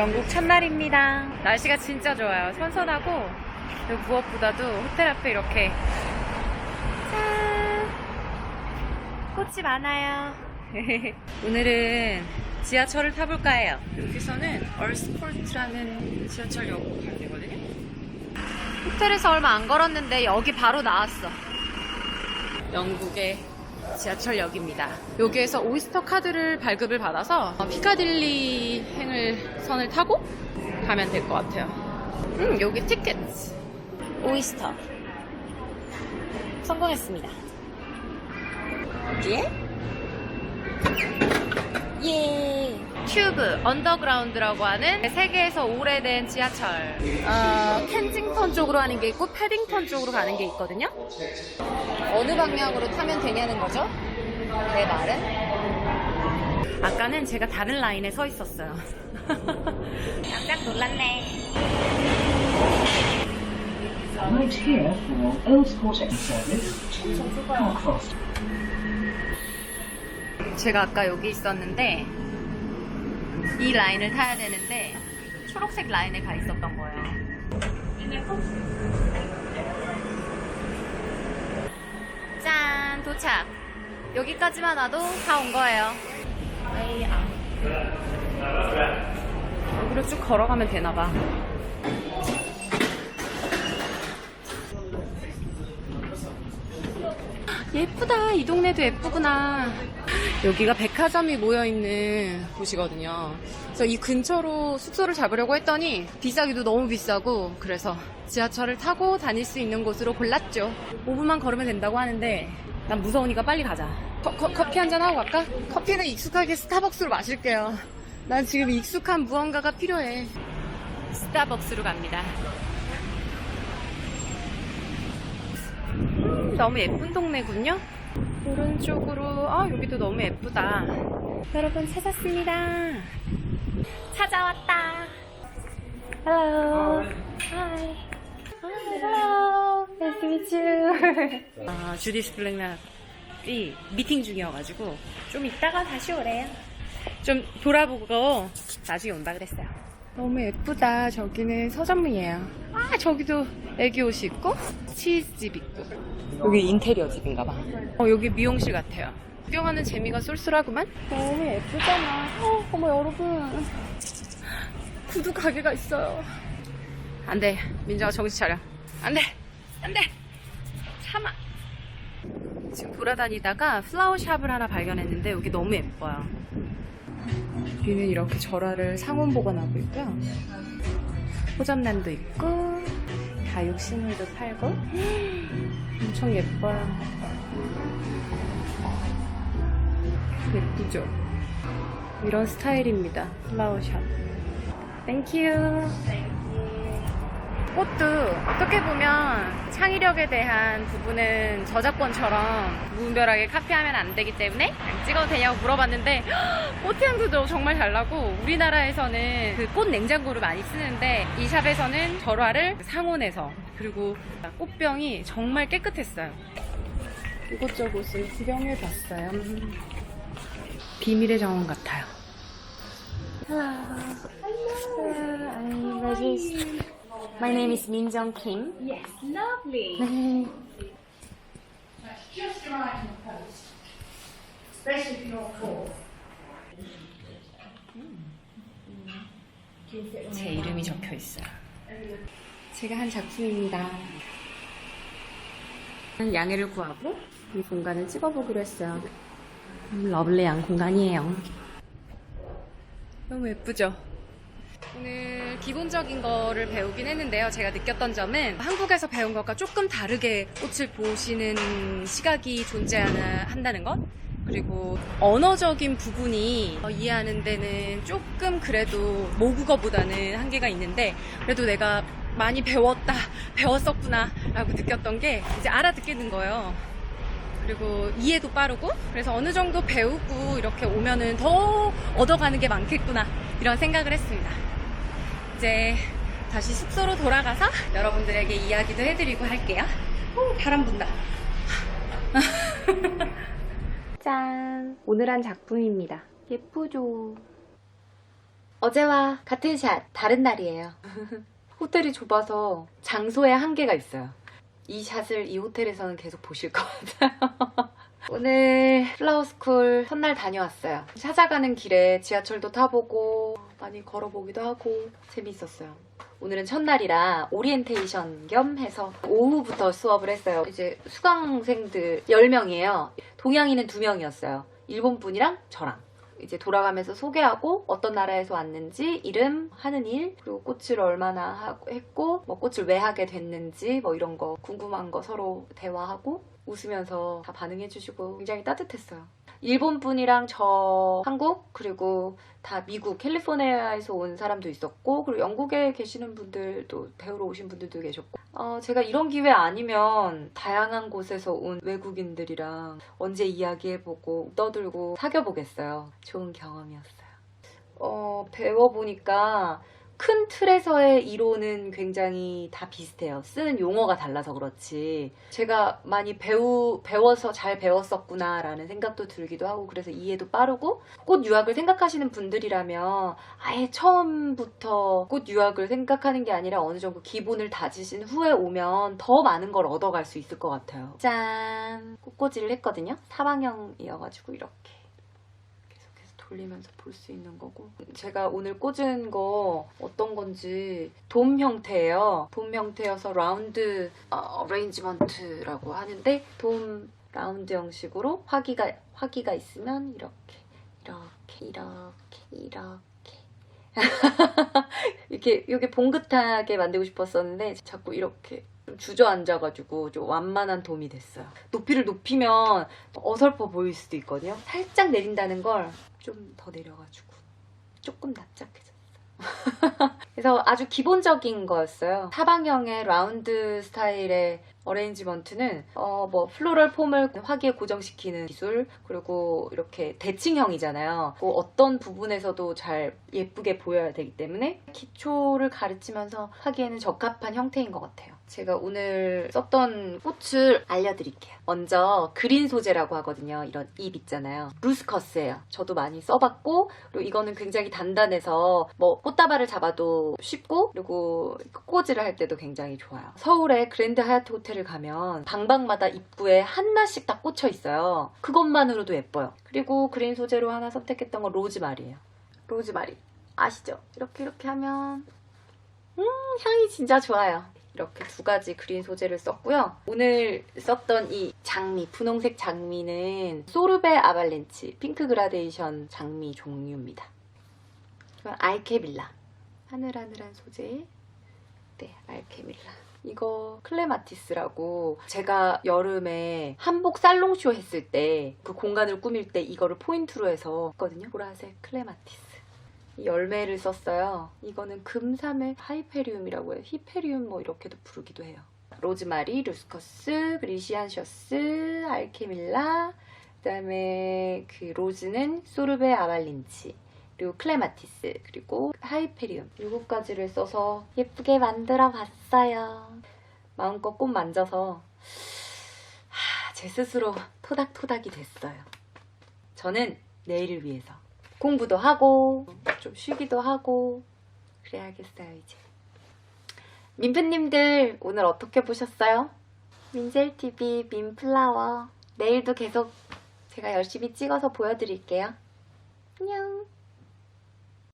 영국 첫날입니다. 날씨가 진짜 좋아요. 선선하고 무엇보다도 호텔 앞에 이렇게 짠 꽃이 많아요. 오늘은 지하철을 타볼까 해요. 여기서는 얼스포트라는 지하철역 가야 되거든요. 호텔에서 얼마 안 걸었는데 여기 바로 나왔어. 영국의 지하철역입니다. 여기에서 오이스터 카드를 발급을 받아서 피카딜리 행을 선을 타고 가면 될 것 같아요. 음, 여기 티켓. 오이스터. 성공했습니다. 예? 예. 튜브, 언더그라운드라고 하는 세계에서 오래된 지하철. 어, 켄징턴 쪽으로 하는 게 있고, 패딩턴 쪽으로 가는 게 있거든요. 어느 방향으로 타면 되냐는 거죠? 내 말은? 아까는 제가 다른 라인에 서 있었어요. 깜짝 놀랐네. Right here for Earlsport Exit service to Parkfrost. 제가 아까 여기 있었는데 이 라인을 타야 되는데 초록색 라인에 가 있었던 거예요. 짠 도착. 여기까지만 와도 다 온 거예요. 에이 아. 여기로 쭉 걸어가면 되나 봐. 예쁘다. 이 동네도 예쁘구나. 여기가 백화점이 모여있는 곳이거든요. 그래서 이 근처로 숙소를 잡으려고 했더니 비싸기도 너무 비싸고 그래서 지하철을 타고 다닐 수 있는 곳으로 골랐죠. 5분만 걸으면 된다고 하는데 난 무서우니까 빨리 가자. 커, 피한잔 하고 갈까? 커피는 익숙하게 스타벅스로 마실게요. 난 지금 익숙한 무언가가 필요해. 스타벅스로 갑니다. 너무 예쁜 동네군요. 오른쪽으로 아 여기도 너무 예쁘다. 여러분 찾았습니다. 찾아왔다. Hello. Hi. Hello. Nice to meet you. 아, 주디스 블랙낫이 미팅 중이어가지고 좀 이따가 다시 오래요. 좀 돌아보고 나중에 온다 그랬어요. 너무 예쁘다. 저기는 서점이에요. 아, 저기도 애기 옷이 있고, 치즈집 있고. 여기 인테리어 집인가 봐. 어, 여기 미용실 같아요. 구경하는 재미가 쏠쏠하구만? 너무 예쁘잖아. 어, 어머, 여러분. 구두 가게가 있어요. 안 돼. 민정아, 정신 차려. 안 돼. 안 돼. 참아. 지금 돌아다니다가 플라워 샵을 하나 발견했는데 여기 너무 예뻐요. 여기는 이렇게 절화를 상온 보관하고 있고요. 호접란도 있고 다육식물도 팔고 엄청 예뻐요. 예쁘죠? 이런 스타일입니다. 플라워샵. 땡큐. 꽃도 어떻게 보면 창의력에 대한 부분은 저작권처럼 무분별하게 카피하면 안 되기 때문에 그냥 찍어도 되냐고 물어봤는데 꽃향도 정말 잘 나고 우리나라에서는 그 꽃 냉장고를 많이 쓰는데 이 샵에서는 절화를 상온에서 그리고 꽃병이 정말 깨끗했어요. 이곳저곳을 구경해 봤어요. 비밀의 정원 같아요. Hello. I'm Regis. My name is Minjong Kim. Yes, lovely. Just arrived in the post, especially for your call. 제 이름이 적혀 있어요. 제가 한 작품입니다. 양해를 구하고 이 공간을 찍어보기로 했어요. 음, 러블리한 공간이에요. 너무 예쁘죠? 오늘 기본적인 거를 배우긴 했는데요. 제가 느꼈던 점은 한국에서 배운 것과 조금 다르게 꽃을 보시는 시각이 존재한다는 것. 그리고 언어적인 부분이 어, 이해하는 데는 조금 그래도 모국어보다는 한계가 있는데 그래도 내가 많이 배웠다, 배웠었구나 라고 느꼈던 게 이제 알아듣겠는 거예요. 그리고 이해도 빠르고 그래서 어느 정도 배우고 이렇게 오면은 더 얻어가는 게 많겠구나 이런 생각을 했습니다. 이제 다시 숙소로 돌아가서 여러분들에게 이야기도 해드리고 할게요. 오, 바람 분다. 짠! 오늘 한 작품입니다. 예쁘죠? 어제와 같은 샷, 다른 날이에요. 호텔이 좁아서 장소에 한계가 있어요. 이 샷을 이 호텔에서는 계속 보실 것 같아요. 오늘 플라워스쿨 첫날 다녀왔어요. 찾아가는 길에 지하철도 타보고 많이 걸어보기도 하고 재밌었어요. 오늘은 첫날이라 오리엔테이션 겸 해서 오후부터 수업을 했어요. 이제 수강생들 10명이에요. 동양인은 2명이었어요. 일본 분이랑 저랑. 이제 돌아가면서 소개하고 어떤 나라에서 왔는지 이름 하는 일 그리고 꽃을 얼마나 했고 뭐 꽃을 왜 하게 됐는지 뭐 이런 거 궁금한 거 서로 대화하고 웃으면서 다 반응해 주시고 굉장히 따뜻했어요. 일본 분이랑 저 한국 그리고 다 미국 캘리포니아에서 온 사람도 있었고 그리고 영국에 계시는 분들도 배우러 오신 분들도 계셨고 어, 제가 이런 기회 아니면 다양한 곳에서 온 외국인들이랑 언제 이야기해보고 떠들고 사귀어보겠어요. 좋은 경험이었어요. 어, 배워보니까 큰 틀에서의 이론은 굉장히 다 비슷해요. 쓰는 용어가 달라서 그렇지. 제가 많이 배우, 배워서 잘 배웠었구나라는 생각도 들기도 하고, 그래서 이해도 빠르고, 꽃 유학을 생각하시는 분들이라면, 아예 처음부터 꽃 유학을 생각하는 게 아니라 어느 정도 기본을 다지신 후에 오면 더 많은 걸 얻어갈 수 있을 것 같아요. 짠! 꽃꽂이를 했거든요. 사방형이어가지고, 이렇게. 돌리면서 볼 수 있는 거고. 제가 오늘 꽂은 거 어떤 건지 돔 형태예요. 돔 형태여서 라운드 어, 어레인지먼트라고 하는데 돔 라운드 형식으로 화기가 화기가 있으면 이렇게 이렇게 이렇게 이렇게. 이렇게 이게 봉긋하게 만들고 싶었었는데 자꾸 이렇게 좀 주저앉아가지고 좀 완만한 돔이 됐어요. 높이를 높이면 어설퍼 보일 수도 있거든요. 살짝 내린다는 걸 좀 더 내려가지고 조금 납작해졌어요. 그래서 아주 기본적인 거였어요. 사방형의 라운드 스타일의 어레인지먼트는 어 뭐 플로럴 폼을 화기에 고정시키는 기술 그리고 이렇게 대칭형이잖아요. 뭐 어떤 부분에서도 잘 예쁘게 보여야 되기 때문에 기초를 가르치면서 하기에는 적합한 형태인 것 같아요. 제가 오늘 썼던 꽃을 알려드릴게요. 먼저 그린 소재라고 하거든요. 이런 잎 있잖아요. 루스커스예요. 저도 많이 써봤고 그리고 이거는 굉장히 단단해서 뭐 꽃다발을 잡아도 쉽고 그리고 꽃꽂이를 할 때도 굉장히 좋아요. 서울의 그랜드 하얏트 호텔 을 가면 방방마다 입구에 하나씩 딱 꽂혀 있어요. 그것만으로도 예뻐요. 그리고 그린 소재로 하나 선택했던 건 로즈마리예요. 로즈마리 아시죠? 이렇게 이렇게 하면 음 향이 진짜 좋아요. 이렇게 두 가지 그린 소재를 썼고요. 오늘 썼던 이 장미, 분홍색 장미는 소르베 아발렌치 핑크 그라데이션 장미 종류입니다. 이건 알케밀라. 하늘하늘한 소재. 네, 알케밀라. 이거 클레마티스라고 제가 여름에 한복 살롱쇼 했을 때 그 공간을 꾸밀 때 이거를 포인트로 해서 했거든요. 보라색 클레마티스. 이 열매를 썼어요. 이거는 금삼의 하이페리움이라고 해요. 히페리움 뭐 이렇게도 부르기도 해요. 로즈마리, 루스커스, 그리시안셔스, 알케밀라, 그 다음에 그 로즈는 소르베 아말린치, 그리고 클레마티스, 그리고 하이페리움 일곱 가지를 써서 예쁘게 만들어 봤어요. 마음껏 꽃 만져서 하, 제 스스로 토닥토닥이 됐어요. 저는 내일을 위해서 공부도 하고 좀 쉬기도 하고 그래야겠어요 이제 민프님들 오늘 어떻게 보셨어요? 민젤TV 민플라워 내일도 계속 제가 열심히 찍어서 보여드릴게요 안녕